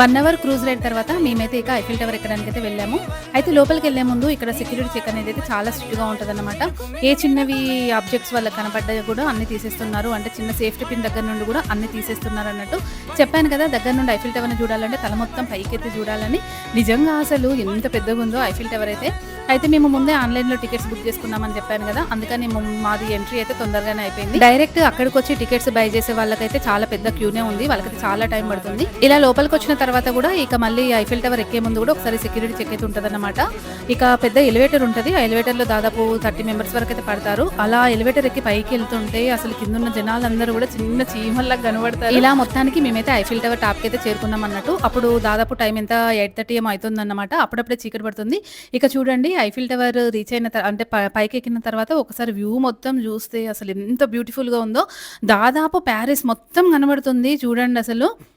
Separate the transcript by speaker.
Speaker 1: One hour cruise ride తర్వాత మేమైతే ఇక ఐఫిల్ టవర్ ఎక్కడానికి అయితే వెళ్ళాము. అయితే లోపలికి వెళ్ళే ముందు ఇక్కడ సెక్యూరిటీ చెక్ అనేది అయితే చాలా స్ట్రిక్ట్గా అనమాట ఏ చిన్నవి ఆబ్జెక్ట్స్ వాళ్ళకి కనపడ్డా కూడా అన్ని తీసేస్తున్నారు. అంటే చిన్న సేఫ్టీ పిన్ దగ్గర నుండి కూడా అన్ని తీసేస్తున్నారు అన్నట్టు చెప్పాను కదా దగ్గర నుండి ఐఫిల్ టవర్ని చూడాలంటే తల మొత్తం పైకెత్తి చూడాలని. నిజంగా అసలు ఎంత పెద్దగా ఉందో ఐఫిల్ టవర్ అయితే. అయితే మేము ముందే ఆన్లైన్లో టికెట్స్ బుక్ చేసుకున్నామని చెప్పాను కదా అందుకని మాది ఎంట్రీ అయితే తొందరగానే అయిపోయింది. డైరెక్ట్ అక్కడికి వచ్చి టికెట్స్ బై చేసే వాళ్ళకైతే చాలా పెద్ద క్యూనే ఉంది వాళ్ళకి చాలా టైం పడుతుంది. ఇలా లోపలికి వచ్చిన తర్వాత కూడా ఇక మళ్ళీ ఐఫిల్ టవర్ ఎక్కే ముందు కూడా ఒకసారి సెక్యూరిటీ చెక్ అయితే ఉంటుంది ఇక పెద్ద ఎలివేటర్ ఉంటుంది ఆ ఎలివేటర్లో దాదాపు థర్టీ మెంబర్స్ వరకు అయితే పడతారు. అలా ఎలివేటర్ ఎక్కి పైకి వెళ్తుంటే అసలు కింద ఉన్న జనాలందరూ కూడా చిన్న చీమల్లా కనబడతారు. ఇలా మొత్తానికి మేమైతే ఐఫిల్ టవర్ టాప్కి అయితే చేరుకున్నాం అన్నట్టు అప్పుడు దాదాపు టైం ఎంత? ఎయిట్ థర్టీ ఏమో అవుతుంది అన్నమాట అప్పుడప్పుడే చీకటి పడుతుంది. ఇక చూడండి ఐఫిల్ టవర్ రీచ్ అయిన అంటే ప- పైకి ఎక్కిన తర్వాత ఒకసారి వ్యూ మొత్తం చూస్తే అసలు ఎంత బ్యూటిఫుల్గా ఉందో. దాదాపు ప్యారిస్ మొత్తం కనబడుతుంది చూడండి అసలు.